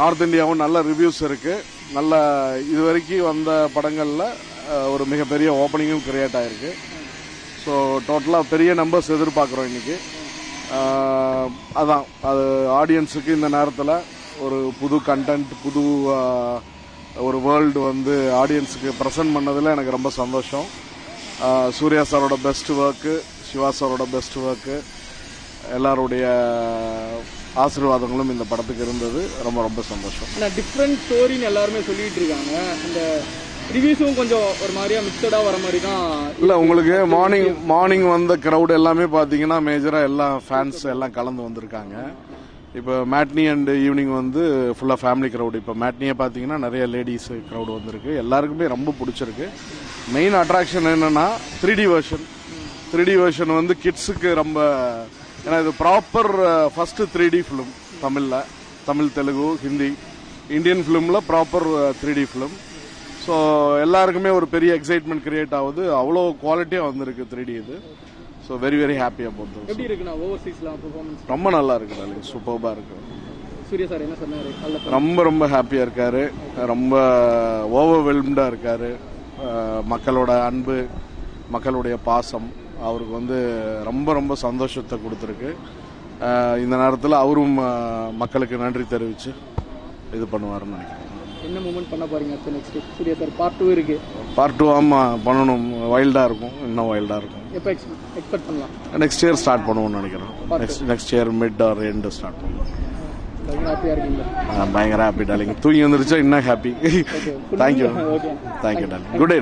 North இந்தியாவும் நல்ல reviews இருக்கு. நல்ல இது வரைக்கும் வந்த படங்களில் ஒரு மிகப்பெரிய ஓப்பனிங்கும் கிரியேட் ஆயிருக்கு. ஸோ டோட்டலாக பெரிய நம்பர்ஸ் எதிர்பார்க்குறோம் இன்னைக்கு. அதான் அது ஆடியன்ஸுக்கு இந்த நேரத்தில் ஒரு புது கண்டென்ட் புது ஒரு வேர்ல்டு வந்து ஆடியன்ஸுக்கு ப்ரெசென்ட் பண்ணதில் எனக்கு ரொம்ப சந்தோஷம். சூர்யா சாரோட பெஸ்ட் ஒர்க்கு சிவா சாரோட பெஸ்ட் ஒர்க்கு எல்லாருடைய ஆசீர்வாதங்களும் இந்த படத்துக்கு இருந்தது. ரொம்ப ரொம்ப சந்தோஷம். ஆனால் டிஃப்ரெண்ட் ஸ்டோரின்னு எல்லாருமே சொல்லிட்டு இருக்காங்க. இந்த ரிவ்யூஸும் கொஞ்சம் ஒரு மாதிரியா மிக்சடா வர மாதிரி தான் இல்ல உங்களுக்கு மார்னிங் மார்னிங் வந்த கிரவுட் எல்லாமே பாத்தீங்கன்னா மேஜரா எல்லா ஃபேன்ஸ் எல்லாம் கலந்து வந்திருக்காங்க. இப்போ மேட்னி அண்ட் ஈவினிங் வந்து ஃபுல்லா ஃபேமிலி கிரவுட் இப்போ மேட்னியை பாத்தீங்கன்னா நிறைய லேடிஸ் கிரவுட் வந்திருக்கு. எல்லாருக்குமே ரொம்ப பிடிச்சிருக்கு. மெயின் அட்ராக்ஷன் என்னன்னா three D version three D version வந்து கிட்ஸுக்கு ரொம்ப ஏன்னா இது proper first three D film தமிழ்ல. Tamil Telugu Hindi. Indian ஃபிலிம்ல proper three D film so எல்லாருக்குமே ஒரு பெரிய எக்ஸைட்மெண்ட் கிரியேட் ஆகுது. அவ்வளோ குவாலிட்டியாக வந்திருக்கு த்ரீ டி இது. ஸோ வெரி வெரி ஹாப்பியாக போகுது எப்படி இருக்குண்ணா ஓவர்சீஸ்லாம் பெர்ஃபார்மன்ஸ் ரொம்ப நல்லா இருக்கு டாலிங் சூப்பர்பாக இருக்கு. சூர்யா சார் என்ன சொன்னாரு? நல்ல ரொம்ப ரொம்ப ஹாப்பியாக இருக்காரு. ரொம்ப ஓவர்வெல்ம்டாக இருக்காரு. மக்களோட அன்பு மக்களுடைய பாசம். அவருக்கு வந்து ரொம்ப ரொம்ப சந்தோஷத்தை கொடுத்துருக்கு. இந்த நேரத்தில் அவரும் மக்களுக்கு நன்றி தெரிவித்து இது பண்ணுவாருன்னு நினைக்கிறேன். என்ன மூமெண்ட் பண்ண போறீங்க அடுத்து next Suriya sir part two இருக்கு. பார்ட் டூ ஆமாம் பண்ணணும். வைல்டாக இருக்கும். இன்னும் வைல்டாக இருக்கும். எப்போ எக்ஸ்பெக்ட் பண்ணலாம்? நெக்ஸ்ட் இயர் ஸ்டார்ட் பண்ணுவோம்னு நினைக்கிறேன். Next next year mid or end start பண்ணுவோம். பயங்கர ஹாப்பி டாலிங் தூங்கி வந்துருச்சா இன்னும் happy thank you thank you darling good day